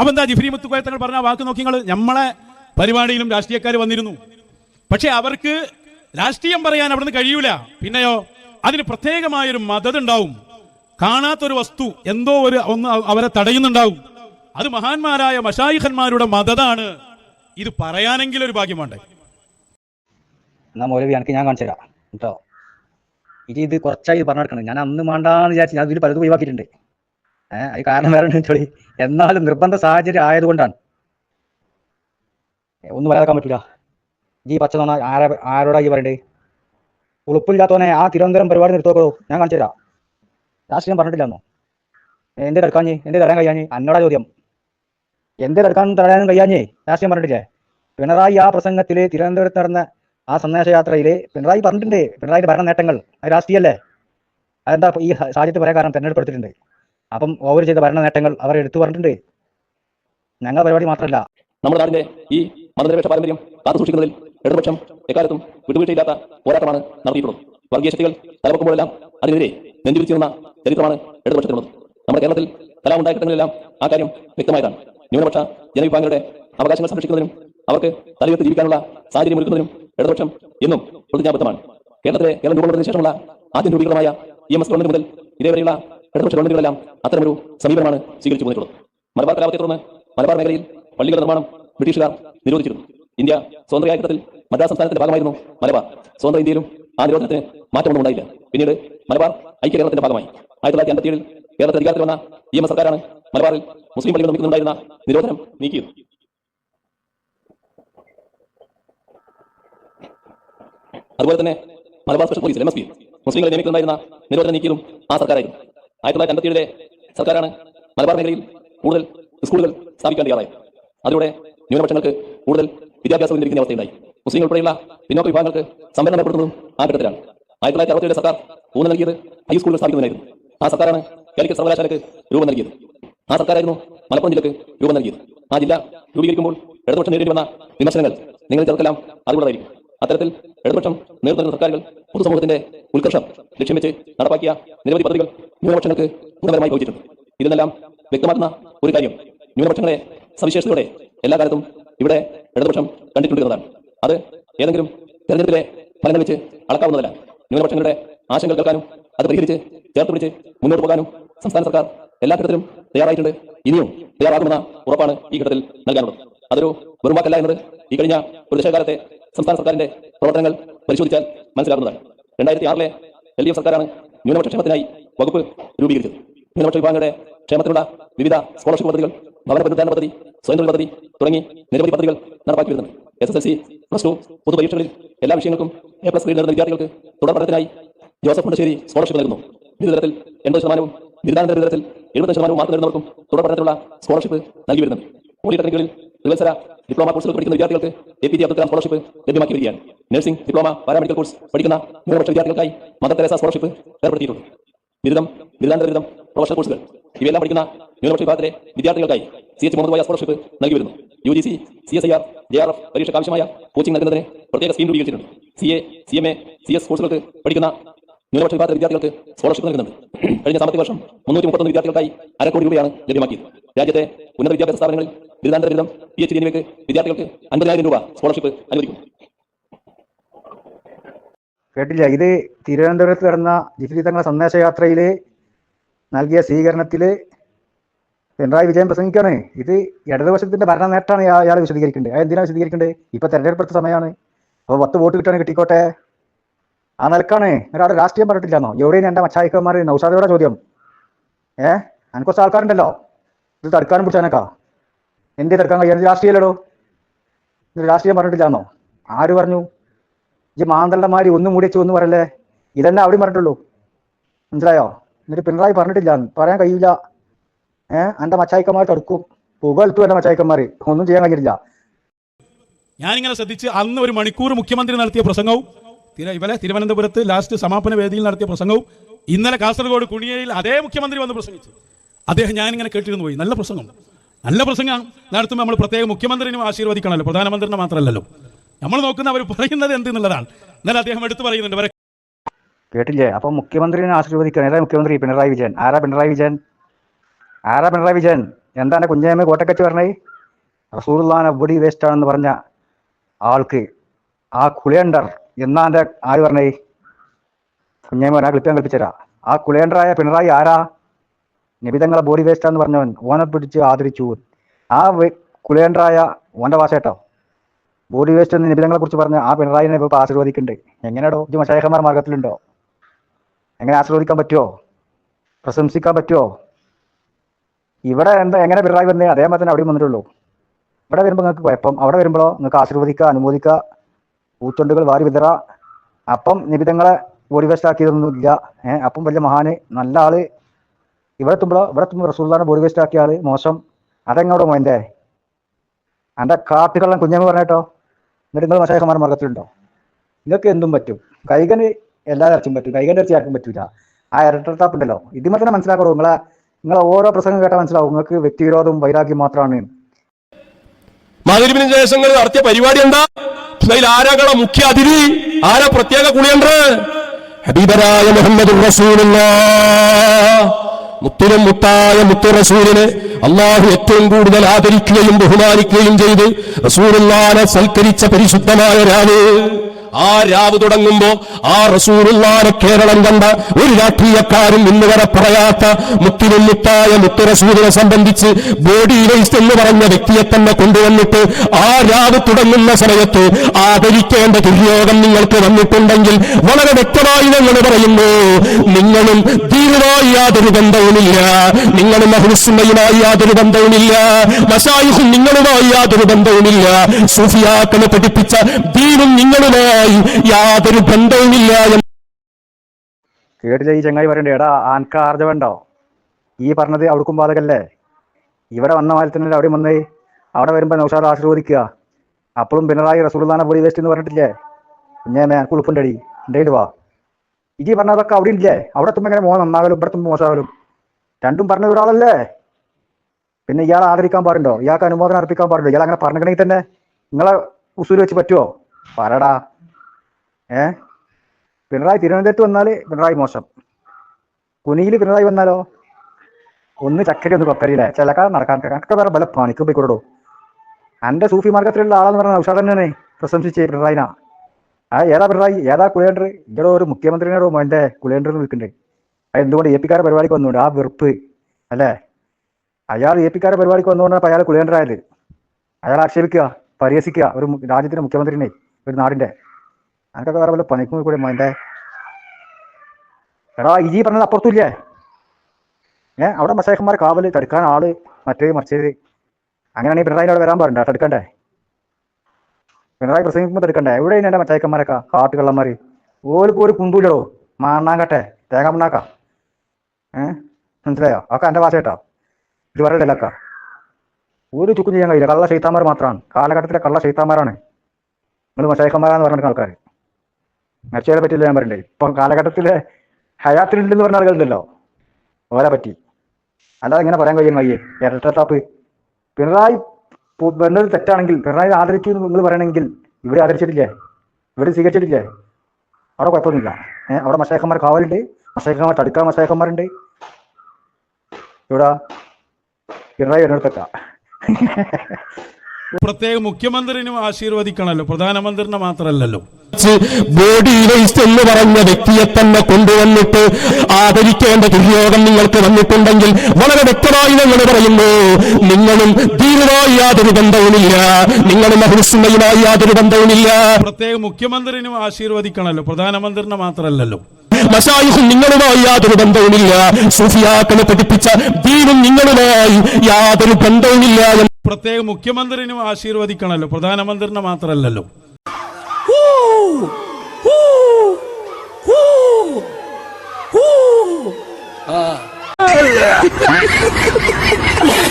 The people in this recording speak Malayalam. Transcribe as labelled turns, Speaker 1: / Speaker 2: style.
Speaker 1: അപ്പൊ എന്താ ജിഫ്രി മുത്തുക്കോയ തങ്ങൾ പറഞ്ഞ വാക്ക് നോക്കി നിങ്ങൾ നമ്മളെ പരിപാടിയിലും രാഷ്ട്രീയക്കാർ വന്നിരുന്നു. പക്ഷെ അവർക്ക് രാഷ്ട്രീയം പറയാൻ അവിടുന്ന് കഴിയൂല. പിന്നെയോ അതിന് പ്രത്യേകമായൊരു മതത് ഉണ്ടാവും കാണാത്തൊരു വസ്തു എന്തോ ഒരു ഒന്ന് അവരെ തടയുന്നുണ്ടാവും. അത് മഹാന്മാരായ മഷായിഖന്മാരുടെ മതതാണ്. ഇത് പറയാനെങ്കിൽ ഒരു ഭാഗ്യം വേണ്ടേ?
Speaker 2: എന്നാ മൗലവി എനിക്ക് ഞാൻ കാണിച്ചു തരാം. കേട്ടോ? ഇത് ഇത് കുറച്ചായി പറഞ്ഞു നടക്കണം ഞാൻ അന്ന് വേണ്ടാന്ന് വിചാരിച്ചു ഞാൻ ഇതിൽ പലതും ഒഴിവാക്കിയിട്ടുണ്ട്. അത് കാരണം വേറെ ചോടി എന്നാലും നിർബന്ധ സാഹചര്യം ആയതുകൊണ്ടാണ്. ഒന്നും പറയാക്കാൻ പറ്റില്ല ഈ പച്ച തോണ ആരാ ആരോടാ ഈ പറയണ്ടേ? ഉളുപ്പില്ലാത്തവനെ ആ തിരുവനന്തപുരം പരിപാടി നിർത്തോക്കോ ഞാൻ കാണിച്ചു തരാം. രാഷ്ട്രീയം പറഞ്ഞിട്ടില്ലെന്നോ? എന്റെ തടുക്കാഞ്ഞ് എന്റെ തരാൻ കഴിയാഞ്ഞ്? അന്നോടാ ചോദ്യം. എന്റെ തടുക്കാൻ തടയാനും കഴിയാഞ്ഞേ? രാഷ്ട്രീയം പറഞ്ഞിട്ടില്ലേ? പിണറായി ആ പ്രസംഗത്തിൽ തിരുവനന്തപുരത്ത് നടന്ന ആ സന്ദേശയാത്രയിൽ പിണറായി പറഞ്ഞിട്ടുണ്ട്. പിണറായിയുടെ ഭരണ നേട്ടങ്ങൾ. അത് രാഷ്ട്രീയല്ലേ? അതെന്താ ഈ സാഹചര്യത്തിൽ പറയാൻ കാരണം തെരഞ്ഞെടുപ്പെടുത്തിട്ടുണ്ട് അപ്പം ഓവർ ചെയ്ത ഭരണ നേട്ടങ്ങൾ അവർ എടുത്തു പറഞ്ഞിട്ടുണ്ട്. ഞങ്ങളുടെ പരിപാടി മാത്രമല്ല.
Speaker 3: നമ്മുടെ നാടിന്റെ ഈ മതനിരപേക്ഷ പാരമ്പര്യം കാത്തു സൂക്ഷിക്കുന്നതിൽ ഇടതുപക്ഷം എക്കാലത്തും വിട്ടുവീഴ്ചയില്ലാത്ത പോരാട്ടമാണ് നടത്തിയിട്ടുള്ളത്. വർഗീയ ശക്തികൾ തലവെക്കുമ്പോഴെല്ലാം അതിനെതിരെ നെഞ്ചുവിരിച്ചിരുന്ന ചരിത്രമാണ് ഇടതുപക്ഷത്തിനുള്ളത്. നമ്മുടെ കേരളത്തിൽ കലാമുണ്ടായ ഘട്ടങ്ങളിലെല്ലാം ആ കാര്യം വ്യക്തമായതാണ്. ന്യൂനപക്ഷ ജനവിഭാഗങ്ങളുടെ അവകാശങ്ങൾ സംരക്ഷിക്കുന്നതിനും അവർക്ക് തലയുയർത്തി ജീവിക്കാനുള്ള സാഹചര്യം ഒരുക്കുന്നതിനും ഇടതുപക്ഷം എന്നും പ്രതിജ്ഞാബദ്ധമാണ്. കേരളത്തിലെ കേരളം രൂപപ്പെടുന്നതിന് ശേഷമുള്ള ആദ്യം രൂപീകൃതമായ ഇ എം എസ് ഗവൺമെന്റ് മുതൽ ഇതേവരെയുള്ള ഇടതുപക്ഷ ഗവൺമെന്റുകളെല്ലാം അത്തരമൊരു സമീപനമാണ് സ്വീകരിച്ചു പോന്നിട്ടുള്ളത്. മലബാർ കലാപത്തെ തുടർന്ന് മലബാർ മേഖലയിൽ പള്ളികളുടെ നിർമ്മാണം ബ്രിട്ടീഷുകാർ നിരോധിച്ചിരുന്നു. ഇന്ത്യ സ്വതന്ത്ര ഘട്ടത്തിൽ മദ്രാസ് സംസ്ഥാനത്തിന്റെ ഭാഗമായിരുന്നു മലബാർ. സ്വതന്ത്ര ഇന്ത്യയിലും ആ നിരോധനത്തിന് മാറ്റമൊന്നും ഉണ്ടായില്ല. പിന്നീട് മലബാർ ഐക്യ കേരളത്തിന്റെ ഭാഗമായി. ആയിരത്തി തൊള്ളായിരത്തി അമ്പത്തിയേഴിൽ കേരളത്തിൽ അധികാരത്തിൽ വന്ന ഇ എം സർക്കാരാണ് മലബാറിൽ മുസ്ലിം പള്ളികൾ നിർമ്മിക്കുന്നുണ്ടായിരുന്ന നിരോധനം നീക്കിയത്. അതുപോലെ തന്നെ Malabar special police M S P മുസ്ലിങ്ങളെ നിയമിക്കുന്നുണ്ടായിരുന്ന നിരോധനം നീക്കിയതും ആ സർക്കാരായിരുന്നു. ആയിരത്തി തൊള്ളായിരത്തി അമ്പത്തിയേഴിലെ സർക്കാരാണ് മലബാർ മേഖലയിൽ കൂടുതൽ സ്കൂളുകൾ സ്ഥാപിക്കാൻ തയ്യാറായത്. അതിലൂടെ ന്യൂനപക്ഷങ്ങൾക്ക് കൂടുതൽ വിദ്യാഭ്യാസം ലഭിക്കുന്ന അവസ്ഥയുണ്ടായി. മുസ്ലിം ഉൾപ്പെടെയുള്ള പിന്നോക്ക വിഭാഗങ്ങൾക്ക് സംവരണം ഏർപ്പെടുത്തുന്നതും ആ ഘട്ടത്തിലാണ്. ആയിരത്തി തൊള്ളായിരത്തി അറുപത്തിയേഴ് സർക്കാർ ഊന്നൽ നൽകിയത് ഹൈസ്കൂളുകൾ സ്ഥാപിക്കുന്നതിനായിരുന്നു. ആ സർക്കാരാണ് കാലിക്കറ്റ് സർവകലാശാലയ്ക്ക് രൂപം നൽകിയത്. ആ സർക്കാരായിരുന്നു മലപ്പുറം ജില്ലക്ക് രൂപം നൽകിയത്. ആ ജില്ല രൂപീകരിക്കുമ്പോൾ ഇടതുപക്ഷം നേരിടേണ്ടി വന്ന വിമർശനങ്ങൾ നിങ്ങൾ ചെറുക്കെല്ലാം അതുകൊണ്ടായിരിക്കും അത്തരത്തിൽ ഇടതുപക്ഷം നേതൃത്വ സർക്കാരുകൾ പൊതുസമൂഹത്തിന്റെ ഉത്കർഷം ലക്ഷ്യം വെച്ച് നടപ്പാക്കിയ നിരവധി പദ്ധതികൾ ന്യൂനപക്ഷങ്ങൾക്ക് ഗുണപരമായി ഭവിച്ചിട്ടുണ്ട് ഇതെല്ലാം വ്യക്തമാക്കുന്ന ഒരു കാര്യം ന്യൂനപക്ഷങ്ങളെ സവിശേഷതയോടെ എല്ലാ കാലത്തും ഇവിടെ ഇടതുപക്ഷം കണ്ടിട്ടുണ്ടിരുന്നതാണ് അത് ഏതെങ്കിലും തെരഞ്ഞെടുപ്പിലെ ഫലങ്ങൾ വെച്ച് അളക്കാവുന്നതല്ല. ന്യൂനപക്ഷങ്ങളുടെ ആശങ്കകൾ കേൾക്കാനും അത് പരിഹരിച്ച് ചേർത്ത് പിടിച്ച് മുന്നോട്ട് പോകാനും സംസ്ഥാന സർക്കാർ എല്ലാ ഘട്ടത്തിലും തയ്യാറായിട്ടുണ്ട്. ഇനിയും തയ്യാറാകുമെന്ന ഉറപ്പാണ് ഈ ഘട്ടത്തിൽ നൽകാനുള്ളത്. അതൊരു വെറുമാക്കല്ല എന്നത് ഈ കഴിഞ്ഞ ഒരു സംസ്ഥാന സർക്കാരിന്റെ പ്രവർത്തനങ്ങൾ പരിശോധിച്ചാൽ മനസ്സിലാക്കുന്നതാണ് രണ്ടായിരത്തി ആറിലെ എൽ ഡി എഫ് സർക്കാരാണ് ന്യൂനപക്ഷ ക്ഷേമത്തിനായി വകുപ്പ് രൂപീകരിച്ചത്. ന്യൂനപക്ഷ വിഭാഗങ്ങളുടെ ക്ഷേമത്തിനുള്ള വിവിധ സ്കോളർഷിപ്പ് പദ്ധതികൾ ഭവന പുനരുദ്ധാരണ പദ്ധതി സ്വയം പദ്ധതി തുടങ്ങി നിരവധി പദ്ധതികൾ നടപ്പാക്കി വരുന്നുണ്ട്. S S L C plus two പൊതുപരീക്ഷകളിൽ എല്ലാ വിഷയങ്ങൾക്കും എ പ്ലസ് ഗ്രേഡ് നേടുന്ന വിദ്യാർത്ഥികൾക്ക് തുടർ പഠനത്തിനായി ജോസഫ് മുണ്ടശ്ശേരി സ്കോളർഷിപ്പ് നൽകുന്നു. ബിരുദതലത്തിൽ എൺപത് ശതമാനവും ബിരുദാനന്തര ബിരുദത്തിൽ എഴുപത് ശതമാനവും മാർക്ക് നേടുന്നവർക്കും തുടർ പഠനത്തിനുള്ള സ്കോളർഷിപ്പ് നൽകി വരുന്നുണ്ട്. പോളിടെക്നിക്കുകളിൽ ത്രിവത്സര ഡിപ്ലോമ കോഴ്സുകൾ പഠിക്കുന്ന വിദ്യാർത്ഥികൾക്ക് A P J Abdul Kalam scholarship ലഭ്യമാക്കി വരികയാണ്. നഴ്സിംഗ് ഡിപ്ലോമ പാരാമെഡിക്കൽ കോഴ്സ് പഠിക്കുന്ന ന്യൂനപക്ഷ വിദ്യാർത്ഥികൾക്കായി മദർ തെരേസ സ്കോളർഷിപ്പ് ഏർപ്പെടുത്തിയിട്ടുണ്ട്. ബിരുദം ബിരുദാന്തര ബിരുദം പ്രൊഫഷണൽ കോഴ്സുകൾ ഇവയെല്ലാം പഠിക്കുന്ന ന്യൂനപക്ഷ വിഭാഗത്തിലെ വിദ്യാർത്ഥികൾക്കായി സി എച്ച് മുഹമ്മദ് സ്കോളർഷിപ്പ് നൽകി വരുന്നു U G C C S I R J R F പരീക്ഷയ്ക്ക് ആവശ്യമായ കോച്ചിംഗ് നൽകുന്നതിന് പ്രത്യേക സ്കീം രൂപീകരിച്ചിട്ടുണ്ട്. C A C M A C S കോഴ്സുകൾക്ക് പഠിക്കുന്ന ന്യൂനപക്ഷ വിഭാഗത്തിലെ വിദ്യാർത്ഥികൾക്ക് സ്കോളർഷിപ്പ് നൽകുന്നുണ്ട്. കഴിഞ്ഞ സാമ്പത്തിക വർഷം മുന്നൂറ്റി മുപ്പത്തൊന്ന് വിദ്യാർത്ഥികൾക്കായി അരക്കോടി കോടി രൂപയാണ് ലഭ്യമാക്കിയത്. രാജ്യത്തെ ഉന്നത വിദ്യാഭ്യാസ സ്ഥാപനങ്ങളിൽ ബിരുദാനന്തര ബിരുദം പി എച്ച് ഡി എന്നിവയ്ക്ക് വിദ്യാർത്ഥികൾക്ക് അൻപതിനായിരം രൂപ സ്കോളർഷിപ്പ് അനുവദിക്കും.
Speaker 2: കേട്ടില്ല. ഇത് തിരുവനന്തപുരത്ത് നടന്ന ജിഫ്രി തങ്ങളെ സന്ദേശയാത്രയിൽ നൽകിയ സ്വീകരണത്തിൽ പിണറായി വിജയൻ പ്രസംഗിക്കുകയാണ്. ഇത് ഇടതുപക്ഷത്തിന്റെ ഭരണ നേട്ടമാണ് അയാൾ വിശദീകരിക്കേണ്ടത്. അത് എന്തിനാണ് വിശദീകരിക്കേണ്ടത്? ഇപ്പൊ തെരഞ്ഞെടുപ്പ് സമയമാണ്. അപ്പോൾ പത്ത് വോട്ട് കിട്ടുകയാണെങ്കിൽ കിട്ടിക്കോട്ടെ. ആ നിലക്കാണ്. ഒരാൾ രാഷ്ട്രീയം പറഞ്ഞിട്ടില്ലെന്നോ? എവിടെയും എന്റെ മച്ചായിക്കന്മാർ നൗഷാദയുടെ ചോദ്യം. ഏ? എനിക്ക് കുറച്ച് ആൾക്കാരുണ്ടല്ലോ. ഇത് തടുക്കാനും പിടിച്ചാനൊക്കെ എന്തേ തടുക്കാൻ കഴിയാൻ രാഷ്ട്രീയമല്ലടോ ഇത് രാഷ്ട്രീയം പറഞ്ഞിട്ടില്ലെന്നോ? ആര് പറഞ്ഞു? ഈ മാന്തള്ളമാരി ഒന്നും കൂടി വെച്ചു ഒന്നും പറയല്ലേ? ഇതന്നെ അവിടെയും പറഞ്ഞിട്ടുള്ളൂ. മനസ്സിലായോ? എന്നിട്ട് പിണറായി പറഞ്ഞിട്ടില്ല. പറയാൻ കഴിയില്ല. ഏഹ് എന്റെ മച്ചായിക്കന്മാർ തടുക്കും. പുകഴ്ത്തു എന്റെ മച്ചായിക്കന്മാർ ഒന്നും ചെയ്യാൻ കഴിയില്ല
Speaker 1: ഞാനിങ്ങനെ ശ്രദ്ധിച്ച് അന്ന് ഒരു മണിക്കൂർ മുഖ്യമന്ത്രി നടത്തിയ പ്രസംഗവും ഇവലെ തിരുവനന്തപുരത്ത് ലാസ്റ്റ് സമാപന വേദിയിൽ നടത്തിയ പ്രസംഗവും ഇന്നലെ കാസർഗോഡ് കുണിയയിൽ അതേ മുഖ്യമന്ത്രി വന്ന് പ്രസംഗിച്ചു. അദ്ദേഹം ഞാനിങ്ങനെ കേട്ടിരുന്നു പോയി. നല്ല പ്രസംഗം. നല്ല പ്രസംഗം നടത്തുമ്പോൾ നമ്മൾ പ്രത്യേക മുഖ്യമന്ത്രിനും ആശീർവദിക്കണമല്ലോ. പ്രധാനമന്ത്രിനെ മാത്രമല്ലല്ലോ. നമ്മൾ നോക്കുന്ന അവർ പറയുന്നത് എന്തെന്നുള്ളതാണ്. എന്നാൽ അദ്ദേഹം എടുത്തു പറയുന്നുണ്ട്.
Speaker 2: കേട്ടില്ലേ? അപ്പൊ മുഖ്യമന്ത്രിനെ ആശീർവദിക്കണം ഏതാ മുഖ്യമന്ത്രി? പിണറായി വിജയൻ. ആരാ പിണറായി വിജയൻ? ആരാ പിണറായി വിജയൻ? എന്താണ് കുഞ്ഞേമ്മ കോട്ടക്കച്ചു പറഞ്ഞേ? റസൂർ ബോഡി വേസ്റ്റ് ആണെന്ന് പറഞ്ഞ ആൾക്ക് ആ കുളിയണ്ടർ എന്നാന്റെ ആര് പറഞ്ഞേ? കുഞ്ഞേമ്മ ആ ക്ലിപ്പ് ഞാൻ കൽപ്പിച്ചരാ ആ കുളേണ്ടറായ പിണറായി ആരാ? നിബിതങ്ങളെ ബോഡി വേസ്റ്റാന്ന് പറഞ്ഞവൻ. ഓനെ പിടിച്ച് ആദരിച്ചു. ആ കുളേണ്ടറായ ഓന്റെ കേട്ടോ. ബോഡി വേസ്റ്റ് എന്ന് നിബിതങ്ങളെ കുറിച്ച് പറഞ്ഞ ആ പിണറായിനെ ഇപ്പൊ ആശീർവദിക്കുന്നുണ്ട്. എങ്ങനെയാടോ? ഇത് മശേഖന്മാർ മാർഗത്തിലുണ്ടോ? എങ്ങനെ ആശീർവദിക്കാൻ പറ്റുമോ പ്രശംസിക്കാൻ പറ്റുമോ ഇവിടെ എന്താ എങ്ങനെ പിണറായി വന്നേ അതേമാതിരി തന്നെ അവിടെയും വന്നിട്ടുള്ളൂ. ഇവിടെ വരുമ്പോൾ നിങ്ങൾക്ക് കുഴപ്പം. അവിടെ വരുമ്പോഴോ നിങ്ങൾക്ക് ആശീർവദിക്കുക അനുമോദിക്കുക പൂച്ചൊണ്ടുകൾ വാരി വിതറ. അപ്പം നിബിതങ്ങളെ ബോഡി വേസ്റ്റ് ഏഹ് അപ്പം വലിയ മഹാന് നല്ല ആൾ. ഇവിടെ എത്തുമ്പോൾ ഇവിടെ എത്തുമ്പോൾ റസൂള്ളാനെ ബോഡി വേസ്റ്റ് ആക്കിയ ആൾ മോശം. അതെങ്ങോട്ടോ മോന്റെ എന്റെ കാട്ടുകള്ളം കുഞ്ഞമ്മ പറഞ്ഞേട്ടോ എന്നിട്ട് നിങ്ങൾ മശേഖമാർ മാർഗത്തിലുണ്ടോ നിങ്ങൾക്ക് എന്തും പറ്റും. കൈകന് എല്ലാ ഇറച്ചും പറ്റും. കൈകന്റെ ഇറച്ചി ആർക്കും പറ്റൂല. ആ ഇരട്ടത്താപ്പ് ഉണ്ടല്ലോ ഇതിമ തന്നെ മനസ്സിലാക്കണോ നിങ്ങളെ നിങ്ങളെ ഓരോ പ്രസംഗം കേട്ടാൽ മനസ്സിലാവും. നിങ്ങൾക്ക് വ്യക്തിവിരോധവും വൈരാഗ്യം മാത്രമാണ്.
Speaker 4: ശേഷം നിങ്ങൾ നടത്തിയ പരിപാടി എന്താ? അതിൽ ആരാകളെ മുഖ്യ അതിഥി? ആരാ പ്രത്യേക കുളിയണ്ട് ഹബീബരായ മുഹമ്മദ് മുത്തിനും മുത്തായ മുത്തു റസൂലിനെ അള്ളാഹു ഏറ്റവും കൂടുതൽ ആദരിക്കുകയും ബഹുമാനിക്കുകയും ചെയ്ത് റസൂലുള്ളാനെ സൽക്കരിച്ച പരിശുദ്ധമായ രാവ് ആ രാവ് തുടങ്ങുമ്പോ ആ റസൂറുള്ളാരെ കേരളം കണ്ട ഒരു രാഷ്ട്രീയക്കാരും ഇന്ന് വരെ പറയാത്ത മുത്തിനും മുത്തായ മുത്തു റസൂലിനെ സംബന്ധിച്ച് ബോഡി വേസ്റ്റ് എന്ന് പറഞ്ഞ വ്യക്തിയെ തന്നെ കൊണ്ടുവന്നിട്ട് ആ രാവ് തുടങ്ങുന്ന സമയത്ത് ആദരിക്കേണ്ട ദുര്യോഗം നിങ്ങൾക്ക് വന്നിട്ടുണ്ടെങ്കിൽ വളരെ വ്യക്തമായി ഞങ്ങൾ പറയുന്നു നിങ്ങളും ദീനുമായി യാതൊരു ബന്ധവുമില്ല നിങ്ങളും അഹുസുന്നയുമായി യാതൊരു ബന്ധവുമില്ല മസായുഹും നിങ്ങളുമായി യാതൊരു ബന്ധവുമില്ല സൂഫിയാക്കളെ പഠിപ്പിച്ച ദീനും നിങ്ങളുമായി യാതൊരു ബന്ധവുമില്ല
Speaker 2: കേട്ടില്ല ഈ ചങ്ങായി പറയണ്ടേ? എടാ ആൻക ആർജവുണ്ടോ? ഈ പറഞ്ഞത് അവിടേക്കും ബാധകല്ലേ ഇവിടെ വന്ന തന്നെ അവിടെ വന്നേ? അവിടെ വരുമ്പോൾ നൗഷാദ് ആശീർവദിക്കുക. അപ്പോഴും പിണറായി റസൂൽദാന ബോഡി വേസ്റ്റ് എന്ന് പറഞ്ഞിട്ടില്ലേ? ഞാൻ മേ അടി ഉണ്ടെങ്കിൽ വാ. ഇജി പറഞ്ഞതൊക്കെ അവിടെ ഇല്ലേ? അവിടെ എത്തുമ്പോൾ ഇങ്ങനെ മോഹം നന്നാകലും ഇവിടെ എത്തുമ്പോൾ മോശമാകലും? രണ്ടും പറഞ്ഞ ഒരാളല്ലേ? പിന്നെ ഇയാൾ ആദരിക്കാൻ പാടുണ്ടോ? ഇയാൾക്ക് അനുമോദനം അർപ്പിക്കാൻ പാടുണ്ടോ ഇയാൾ അങ്ങനെ പറഞ്ഞിട്ടുണ്ടെങ്കിൽ തന്നെ നിങ്ങളെ ഉസൂര് വെച്ച് പറ്റുമോ പറടാ. ഏ? പിണറായി തിരുവനന്തപുരത്ത് വന്നാൽ പിണറായി മോശം. കുനിയിൽ പിണറായി വന്നാലോ? ഒന്ന് ചക്കരി ഒന്ന് കൊത്തരില്ലേ ചിലക്കാലം നടക്കാൻ കണക്ക് വേറെ ബല പണിക്ക് പോയിക്കൊടോ എന്റെ സൂഫി മാർഗത്തിലുള്ള ആളെന്ന് പറഞ്ഞ ഉഷാ തന്നെയാണ് പ്രശംസിച്ച് പിണറായിനാ. ആ ഏതാ പിണറായി? ഏതാ കുലേണ്ടർ ഇവിടെ ഒരു മുഖ്യമന്ത്രിനോടോ എന്റെ കുലേണ്ടർ നിൽക്കുന്നുണ്ട് അത് എന്തുകൊണ്ട് എ പിക്കാരെ പരിപാടിക്ക് വന്നുകൊണ്ട്? ആ വെറുപ്പ്. അല്ലേ? അയാൾ എ പിക്കാരെ പരിപാടിക്ക് വന്നുകൊണ്ടാണ് അയാൾ കുലേണ്ടർ അയാൾ ആക്ഷേപിക്കുക പരിഹസിക്കുക ഒരു രാജ്യത്തിന്റെ മുഖ്യമന്ത്രിനെ ഒരു നാടിന്റെ അനക്കൊക്കെ വേറെ വല്ല പണിക്കും കൂടെ മോന്റെ എടാ ഇജി പറഞ്ഞത് അപ്പുറത്തുമില്ലേ? ഏ അവിടെ മഷേഖന്മാരെ കാവൽ തടുക്കാൻ ആൾ മറ്റേ മറിച്ചത് അങ്ങനെയാണെങ്കിൽ പിണറായി അവിടെ വരാൻ പാടുണ്ടോ? തടുക്കണ്ടേ? പിണറായി പ്രസംഗിക്കുമ്പോൾ തടുക്കണ്ടേ? എവിടെ എന്റെ മറ്റേക്കന്മാരൊക്കെ കാട്ടുകള്ളന്മാര് ഓർക്ക് ഒരു കുന്തൂലോ മാണ്ണാങ്കട്ടെ. തേങ്ങ മണ്ണാക്ക ഏ മനസ്സിലായോ? ഒക്കെ എന്റെ ഭാഷ കേട്ടോ. ഇത് പറയലക്ക ഒരു ചുക്കും ചെയ്യാൻ കഴിയില്ല. കള്ള ശൈത്താന്മാർ മാത്രമാണ് കാലഘട്ടത്തിലെ കള്ള ശൈത്താന്മാരാണ്. നിങ്ങൾ മഷേഖന്മാരാന്ന് പറഞ്ഞിട്ട് ആൾക്കാർ മരിച്ചവരെ പറ്റില്ല ഞാൻ പറയണ്ടേ? ഇപ്പൊ കാലഘട്ടത്തിലെ ഹയാത്തിലുണ്ടെന്ന് പറഞ്ഞ ആളുകളുണ്ടല്ലോ. ഓരെ പറ്റി. അല്ലാതെ എങ്ങനെ പറയാൻ കഴിയും വയ്യേ ഇരട്ടത്താപ്പ് പിണറായി വരുന്നത് തെറ്റാണെങ്കിൽ പിണറായി ആദരിച്ചു എന്ന് നിങ്ങൾ പറയണമെങ്കിൽ ഇവിടെ ആദരിച്ചിട്ടില്ലേ? ഇവിടെ സ്വീകരിച്ചിട്ടില്ലേ? അവിടെ കുഴപ്പമൊന്നുമില്ല. ഏഹ് അവിടെ മഷേഖന്മാർ കാവലുണ്ട്. മഷേഖന്മാർ തടുക്കാൻ മഷേഖന്മാരുണ്ട് ഇവിടെ പിണറായി വരുന്നിടത്തൊക്കെ
Speaker 1: പ്രത്യേക മുഖ്യമന്ത്രിനും ആശീർവദിക്കണമല്ലോ. പ്രധാനമന്ത്രിനെ മാത്രമല്ലല്ലോ.
Speaker 4: ബോഡി വേസ്റ്റ് എന്ന് പറഞ്ഞ വ്യക്തിയെ തന്നെ കൊണ്ടുവന്നിട്ട് ആദരിക്കേണ്ട ദുര്യോഗം നിങ്ങൾക്ക് വന്നിട്ടുണ്ടെങ്കിൽ വളരെ വ്യക്തമായി ഞങ്ങൾ പറയുന്നു നിങ്ങളും ദീനുമായി യാതൊരു ബന്ധവുമില്ല നിങ്ങളും അഹുസ്മയുമായി യാതൊരു ബന്ധവുമില്ല.
Speaker 1: പ്രത്യേക മുഖ്യമന്ത്രിനും ആശീർവദിക്കണല്ലോ പ്രധാനമന്ത്രിനെ മാത്രമല്ലല്ലോ.
Speaker 4: മസായിഹും നിങ്ങളുമായി യാതൊരു ബന്ധവുമില്ല സുഫിയാക്കളെ പഠിപ്പിച്ച ദീനും നിങ്ങളുമായി യാതൊരു ബന്ധവുമില്ല
Speaker 1: പ്രത്യേക മുഖ്യമന്ത്രിനും ആശീർവദിക്കണമല്ലോ പ്രധാനമന്ത്രിനെ മാത്രമല്ലല്ലോ.
Speaker 5: ആ